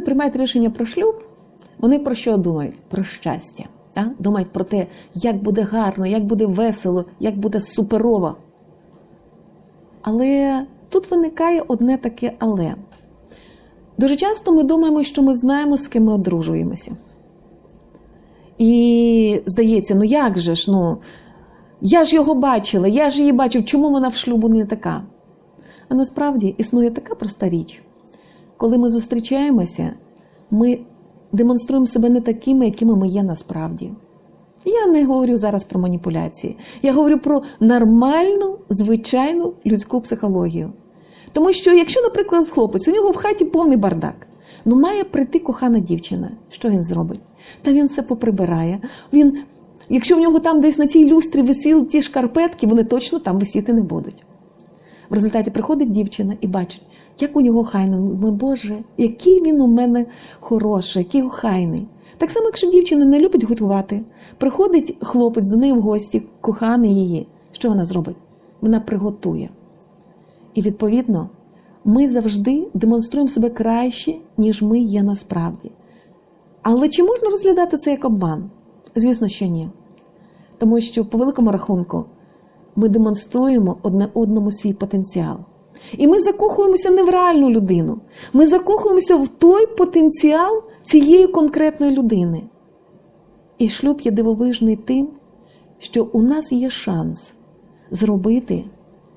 приймають рішення про шлюб, вони про що думають? Про щастя. Так? Думають про те, як буде гарно, як буде весело, як буде суперово. Але тут виникає одне таке але. Дуже часто ми думаємо, що ми знаємо, з ким ми одружуємося. І здається, ну як же ж, ну, я ж його бачила, я ж її бачив, чому вона в шлюбу не така? А насправді існує така проста річ. Коли ми зустрічаємося, ми демонструємо себе не такими, якими ми є насправді. Я не говорю зараз про маніпуляції. Я говорю про нормальну, звичайну людську психологію. Тому що, якщо, наприклад, хлопець, у нього в хаті повний бардак, ну має прийти кохана дівчина, що він зробить? Та він все поприбирає. Він, Якщо в нього там десь на цій люстрі висіли ті шкарпетки, вони точно там висіти не будуть. В результаті приходить дівчина і бачить, як у нього хайно. Ми, Боже, який він у мене хороший, який охайний. Так само, якщо дівчина не любить готувати, приходить хлопець до неї в гості, коханий її. Що вона зробить? Вона приготує. І відповідно, ми завжди демонструємо себе краще, ніж ми є насправді. Але чи можна розглядати це як обман? Звісно, що ні. Тому що, по великому рахунку, ми демонструємо одне одному свій потенціал. І ми закохуємося не в реальну людину. Ми закохуємося в той потенціал цієї конкретної людини. І шлюб є дивовижний тим, що у нас є шанс зробити,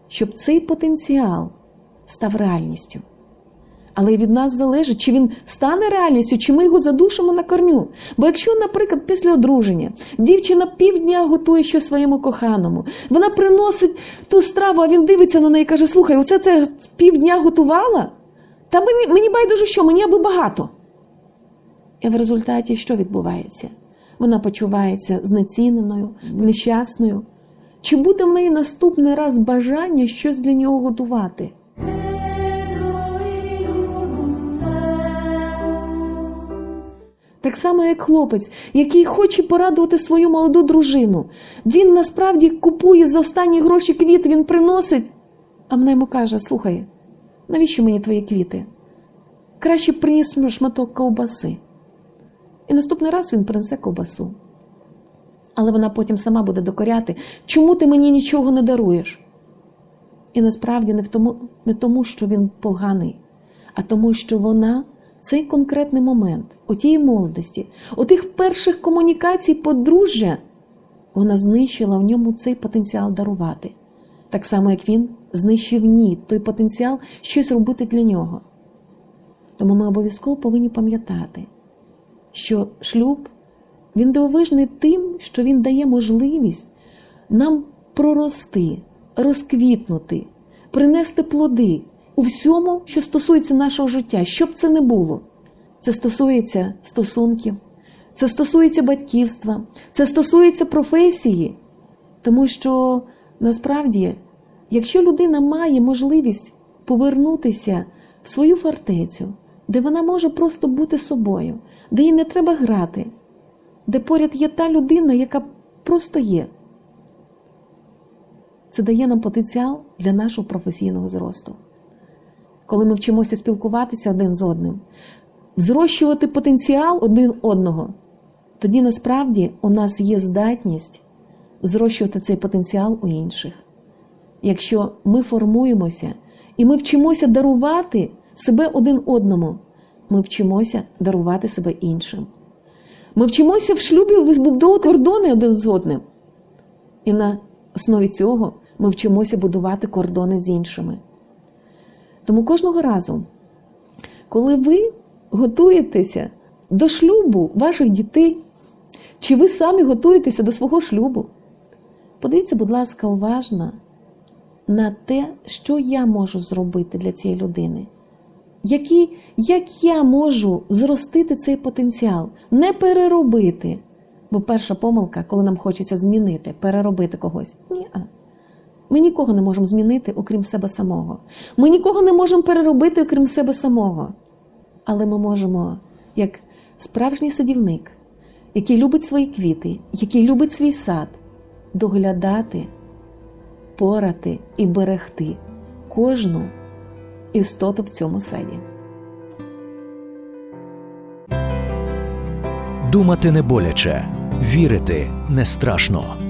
щоб цей потенціал став реальністю. Але від нас залежить, чи він стане реальністю, чи ми його задушимо на корню. Бо якщо, наприклад, після одруження дівчина півдня готує щось своєму коханому, вона приносить ту страву, а він дивиться на неї і каже: Слухай, оце це півдня готувала? Та мені, мені байдуже що, мені аби багато. І в результаті що відбувається? Вона почувається знеціненою, нещасною. Чи буде в неї наступний раз бажання щось для нього готувати? Так само, як хлопець, який хоче порадувати свою молоду дружину. Він насправді купує за останні гроші квіти, він приносить, а вона йому каже: Слухай, навіщо мені твої квіти? Краще приніс шматок ковбаси. І наступний раз він принесе ковбасу. Але вона потім сама буде докоряти, чому ти мені нічого не даруєш? І насправді не в тому, не тому, що він поганий, а тому, що вона цей конкретний момент, у тієї молодості, у тих перших комунікацій подружжя, вона знищила в ньому цей потенціал дарувати. Так само, як він знищив в ній той потенціал щось робити для нього. Тому ми обов'язково повинні пам'ятати, що шлюб він дивовижний тим, що він дає можливість нам прорости, розквітнути, принести плоди у всьому, що стосується нашого життя, що б це не було. Це стосується стосунків, це стосується батьківства, це стосується професії. Тому що насправді, якщо людина має можливість повернутися в свою фортецю, де вона може просто бути собою, де їй не треба грати, де поряд є та людина, яка просто є, це дає нам потенціал для нашого професійного зросту коли ми вчимося спілкуватися один з одним, зрощувати потенціал один одного, тоді насправді у нас є здатність зрощувати цей потенціал у інших. Якщо ми формуємося і ми вчимося дарувати себе один одному, ми вчимося дарувати себе іншим. Ми вчимося в шлюбі вибудовувати кордони один з одним. І на основі цього ми вчимося будувати кордони з іншими. Тому кожного разу, коли ви готуєтеся до шлюбу ваших дітей, чи ви самі готуєтеся до свого шлюбу, подивіться, будь ласка, уважно на те, що я можу зробити для цієї людини. Які, Як я можу зростити цей потенціал, не переробити. Бо перша помилка, коли нам хочеться змінити, переробити когось. Ні. Ми нікого не можемо змінити, окрім себе самого. Ми нікого не можемо переробити, окрім себе самого. Але ми можемо, як справжній садівник, який любить свої квіти, який любить свій сад, доглядати, порати і берегти кожну істоту в цьому саді. Думати не боляче, вірити не страшно.